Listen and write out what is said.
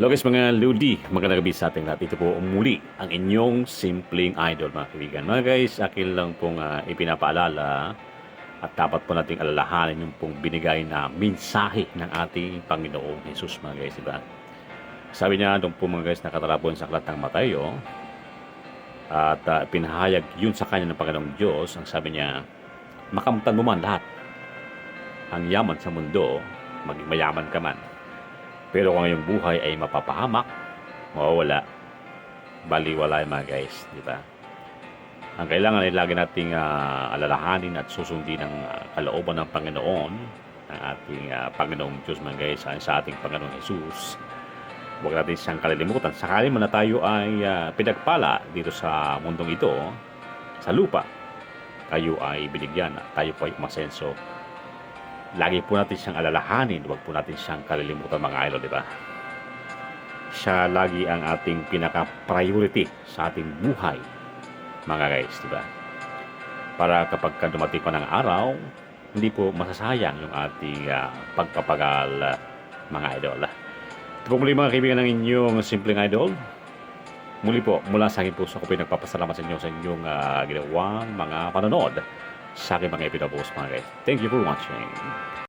Guys mga Ludi, magandang gabi sa ating lahat. Ito po muli ang inyong simpleng idol mga kaibigan. Mga guys, akin lang pong ah, ipinapaalala at dapat po nating alalahanin yung pong binigay na mensahe ng ating Panginoong Jesus mga guys, diba? Sabi niya doon po mga guys nakatarapon sa aklat ng Matayo at ah, pinahayag yun sa kanya ng Panginoong Diyos. Ang sabi niya, makamtan mo man lahat ang yaman sa mundo, maging mayaman ka man. Pero kung iyong buhay ay mapapahamak, mawawala, baliwala mga guys, di ba? Ang kailangan ay lagi nating ah, alalahanin at susundin ang ah, kalooban ng Panginoon, ng ating ah, Panginoong Diyos mga guys, sa, ating Panginoong Jesus. Huwag natin siyang kalilimutan. Sakali man na tayo ay ah, pinagpala dito sa mundong ito, sa lupa, tayo ay binigyan tayo po ay umasenso lagi po natin siyang alalahanin, huwag po natin siyang kalilimutan mga idol, di ba? Siya lagi ang ating pinaka-priority sa ating buhay, mga guys, di ba? Para kapag ka dumating pa ng araw, hindi po masasayang yung ating ah, pagpapagal, ah, mga idol. Ito po muli mga kaibigan ng inyong simpleng idol. Muli po, mula sa akin po sa ko pinagpapasalamat sa inyo sa inyong ah, ginawang mga panonood sa aking mga ipinapost mga guys. Thank you for watching.